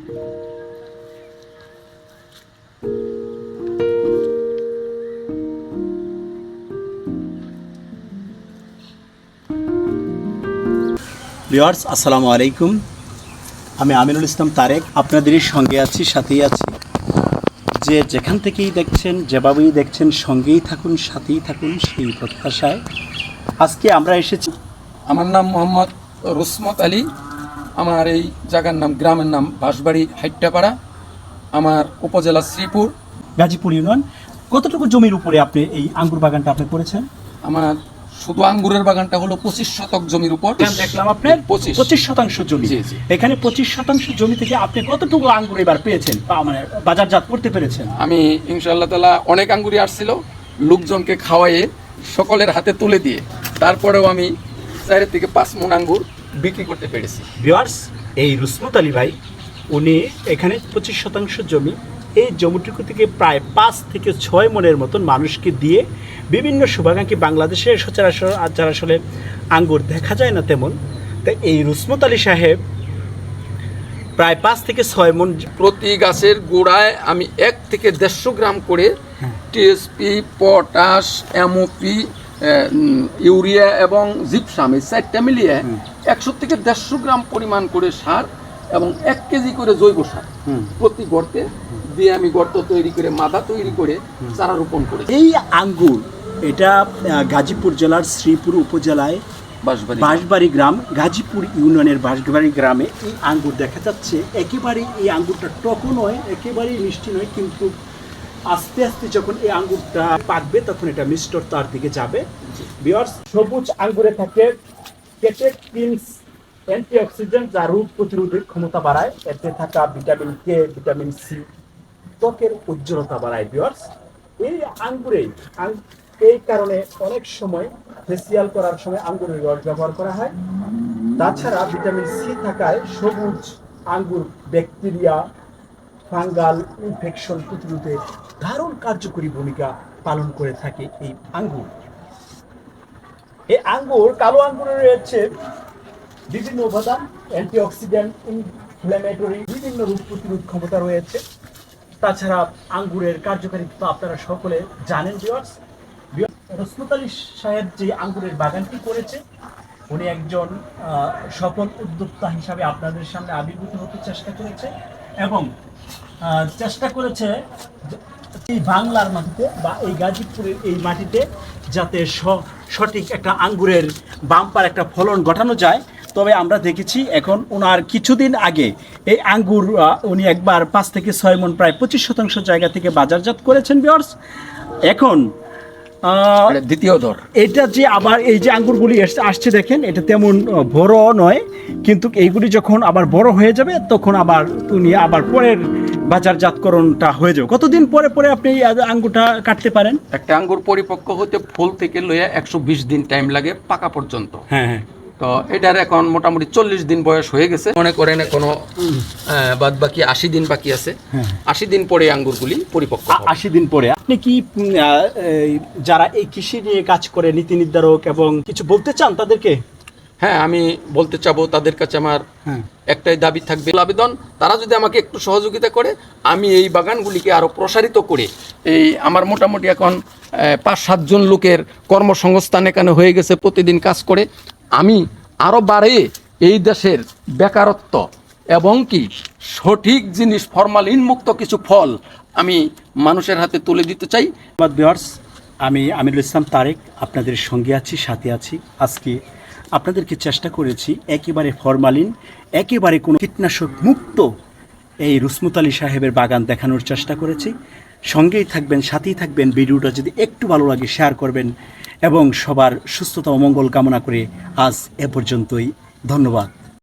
Viewers আসসালামু আলাইকুম। আমি আমিনুল ইসলাম তারেক, আপনাদেরই সঙ্গে আছি, সাথেই আছি। যে যেখান থেকেই দেখছেন, যেভাবেই দেখছেন, সঙ্গেই থাকুন, সাথেই থাকুন সেই প্রত্যাশায়। আজকে আমরা এসেছি আমার নাম মোহাম্মদ রুসমত আলী। আমার এই জায়গার নাম গ্রামের নাম বাঁশবাড়ি হাইট্টাপাড়া আমার উপজেলা শ্রীপুর। গাজীপুর ইউনিয়ন। কতটুকু জমির উপরে আপনি এই আঙ্গুর বাগানটা আপনি করেছেন? আমার শুধু আঙ্গুরের বাগানটা হলো পঁচিশ শতক জমির উপর। দেখলাম আপনার পঁচিশ। পঁচিশ শতাংশ জমি। এখানে পঁচিশ শতাংশ জমি থেকে আপনি কতটুকু আঙ্গুর এবার পেয়েছেন মানে বাজারজাত করতে পেরেছেন? আমি ইনশাআল্লাহ তালা অনেক আঙ্গুরি আসছিল লোকজনকে খাওয়াইয়ে সকলের হাতে তুলে দিয়ে তারপরেও আমি চারের থেকে পাঁচ মন আঙ্গুর বিক্রি করতে পেরেছি ভিওয়ার্স এই রুসমত আলী ভাই উনি এখানে পঁচিশ শতাংশ জমি এই জমিটুকু থেকে প্রায় পাঁচ থেকে ছয় মনের মতন মানুষকে দিয়ে বিভিন্ন শুভাকাঙ্ক্ষী বাংলাদেশের সচরাচর আর যারা আসলে আঙ্গুর দেখা যায় না তেমন তাই এই রুসমত আলী সাহেব প্রায় পাঁচ থেকে ছয় মন প্রতি গাছের গোড়ায় আমি এক থেকে দেড়শো গ্রাম করে হ্যাঁ। টিএসপি পটাশ এমওপি ইউরিয়া এবং জিপসাম এই চারটা মিলিয়ে একশো থেকে দেড়শো গ্রাম পরিমাণ করে সার এবং এক কেজি করে জৈব সার। প্রতি গর্তে দিয়ে আমি গর্ত তৈরি করে মাদা তৈরি করে চারা রোপণ করে এই আঙ্গুর এটা গাজীপুর জেলার শ্রীপুর উপজেলায় বাঁশবাড়ি গ্রাম গাজীপুর ইউনিয়নের বাঁশবাড়ি গ্রামে এই আঙ্গুর দেখা যাচ্ছে। একেবারেই এই আঙ্গুরটা টকও নয় একেবারেই মিষ্টি নয় কিন্তু আস্তে আস্তে যখন এই আঙ্গুরটা পাকবে, তখন এটা মিষ্টতার দিকে যাবে। বিয়ার্স সবুজ আঙ্গুরে থাকে কেটেকিনস অ্যান্টিঅক্সিডেন্ট যা রোগ প্রতিরোধের ক্ষমতা বাড়ায়। এতে থাকা ভিটামিন কে ভিটামিন সি ত্বকের উজ্জ্বলতা বাড়ায়। বিয়ার্স এই আঙ্গুরে আং- এই কারণে অনেক সময় ফেসিয়াল করার সময় আঙ্গুরের রস ব্যবহার করা হয়। তাছাড়া ভিটামিন সি থাকায় সবুজ আঙ্গুর, ব্যাকটেরিয়া ফাঙ্গাল ইনফেকশন প্রতিরোধে দারুণ কার্যকরী ভূমিকা পালন করে থাকে এই আঙ্গুর। এই আঙ্গুর কালো আঙ্গুরে রয়েছে বিভিন্ন উপাদান, অ্যান্টিঅক্সিডেন্ট, ইনফ্ল্যামেটরি, বিভিন্ন রোগ প্রতিরোধ ক্ষমতা রয়েছে। তাছাড়া আঙ্গুরের কার্যকারিতা আপনারা সকলে জানেন ভিউয়ার্স রসমত আলী সাহেব যে আঙ্গুরের বাগানটি করেছে, উনি একজন সফল উদ্যোক্তা হিসাবে আপনাদের সামনে আবির্ভূত হতে চেষ্টা করেছে। এবং চেষ্টা করেছে এই বাংলার মাটিতে বা এই গাজীপুরের এই মাটিতে যাতে সঠিক একটা আঙ্গুরের বাম্পার একটা ফলন ঘটানো যায়। তবে আমরা দেখেছি এখন ওনার কিছুদিন আগে এই আঙ্গুর উনি একবার পাঁচ থেকে ছয় মন, প্রায় পঁচিশ শতাংশ জায়গা থেকে বাজারজাত করেছেন বিয়ার্স এখন দ্বিতীয় ধর। এটা যে আবার এই যে আঙ্গুরগুলি আসছে দেখেন এটা তেমন বড় নয় কিন্তু এইগুলি যখন আবার বড় হয়ে যাবে তখন আবার উনি আবার পরের বাজারজাতকরণটা হয়ে যাবে। কতদিন পরে পরে আপনি আঙ্গুরটা কাটতে পারেন? একটা আঙ্গুর পরিপক্ক হতে ফুল থেকে লইয়া একশো বিশ দিন টাইম লাগে পাকা পর্যন্ত। হ্যাঁ হ্যাঁ। তো এটার এখন মোটামুটি চল্লিশ দিন বয়স হয়ে গেছে। মনে করেন এখনও বাদ বাকি আশি দিন বাকি আছে। হ্যাঁ। আশি দিন পরে আঙ্গুরগুলি পরিপক্ক আশি দিন পরে। আপনি কি যারা এই কৃষি নিয়ে কাজ করে নীতি নির্ধারক এবং কিছু বলতে চান তাদেরকে? হ্যাঁ আমি বলতে চাবো তাদের কাছে আমার হ্যাঁ। একটাই দাবি থাকবে। আবেদন তারা যদি আমাকে একটু সহযোগিতা করে আমি এই বাগানগুলিকে আরও প্রসারিত করে এই আমার মোটামুটি এখন পাঁচ সাতজন লোকের কর্মসংস্থান এখানে হয়ে গেছে প্রতিদিন কাজ করে। আমি আরও বাড়ে এই দেশের বেকারত্ব এবং কি সঠিক জিনিস ফরমালিন মুক্ত কিছু ফল আমি মানুষের হাতে তুলে দিতে চাই। ভিউয়ার্স আমি আমিরুল ইসলাম তারেক, আপনাদের সঙ্গে আছি, সাথে আছি। আজকে আপনাদেরকে চেষ্টা করেছি একেবারে ফরমালিন, একেবারে কোনো কীটনাশক মুক্ত এই রুসমত আলী সাহেবের বাগান দেখানোর চেষ্টা করেছি। সঙ্গেই থাকবেন, সাথেই থাকবেন। ভিডিওটা যদি একটু ভালো লাগে শেয়ার করবেন এবং সবার সুস্থতা ও মঙ্গল কামনা করে আজ এ পর্যন্তই। ধন্যবাদ।